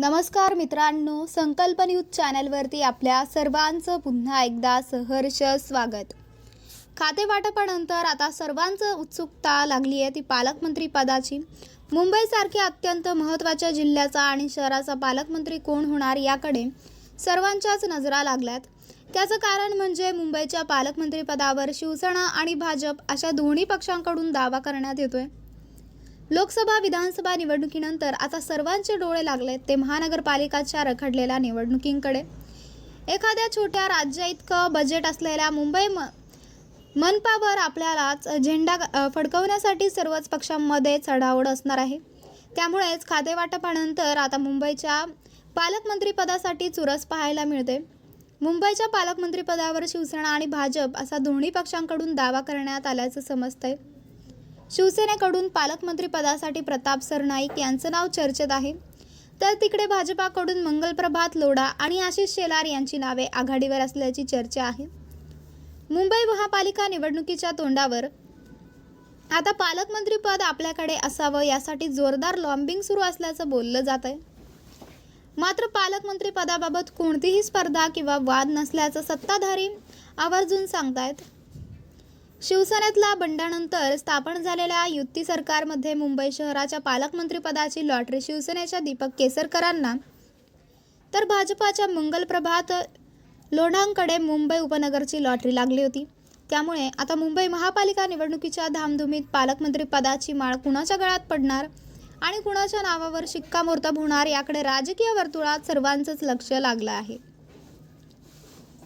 नमस्कार मित्रांनो संकल्प न्यूज चॅनलवरती आपल्या सर्वांचं पुन्हा एकदा सहर्ष स्वागत. खातेवाटपानंतर आता सर्वांचं उत्सुकता लागली आहे ती पालकमंत्री पदाची. मुंबईसारख्या अत्यंत महत्त्वाच्या जिल्ह्याचा आणि शहराचा पालकमंत्री कोण होणार याकडे सर्वांच्याच नजरा लागल्यात. त्याचं कारण म्हणजे मुंबईच्या पालकमंत्रीपदावर शिवसेना आणि भाजप अशा दोन्ही पक्षांकडून दावा करण्यात येतोय. लोकसभा विधानसभा निवडणुकीनंतर आता सर्वांचे डोळे लागले ते महानगरपालिकाच्या रखडलेल्या निवडणुकींकडे. एखाद्या छोट्या राज्याइतकं बजेट असलेल्या मुंबई म मनपावर आपल्यालाच झेंडा फडकवण्यासाठी सर्वच पक्षांमध्ये चढाओढ असणार आहे. त्यामुळेच खातेवाटपानंतर आता मुंबईच्या पालकमंत्रीपदासाठी चुरस पाहायला मिळते. मुंबईच्या पालकमंत्रीपदावर शिवसेना आणि भाजप असा दोन्ही पक्षांकडून दावा करण्यात आल्याचं समजतंय. शिवसेनेकडून पालकमंत्रीपदासाठी प्रताप सरनाईक यांचं नाव चर्चेत आहे. तर तिकडे भाजपाकडून मंगलप्रभात लोढा आणि आशिष शेलार यांची नावे आघाडीवर असल्याची चर्चा आहे. मुंबई महापालिका निवडणुकीच्या तोंडावर आता पालकमंत्रीपद आपल्याकडे असावं यासाठी जोरदार लॉम्बिंग सुरू असल्याचं बोललं जात आहे. मात्र पालकमंत्री पदाबाबत कोणतीही स्पर्धा किंवा वाद नसल्याचं सत्ताधारी आवर्जून सांगतायत. शिवसेनेतला बंडानंतर स्थापन झालेल्या युती सरकारमध्ये मुंबई शहराच्या पालकमंत्रीपदाची लॉटरी शिवसेनेच्या दीपक केसरकरांना. तर भाजपाच्या मंगलप्रभात लोढांकडे मुंबई उपनगरची लॉटरी लागली होती. त्यामुळे आता मुंबई महापालिका निवडणुकीच्या धामधुमीत पालकमंत्रीपदाची माळ कुणाच्या गळ्यात पडणार आणि कुणाच्या नावावर शिक्कामोर्तब होणार याकडे राजकीय वर्तुळात सर्वांचंच लक्ष लागलं आहे.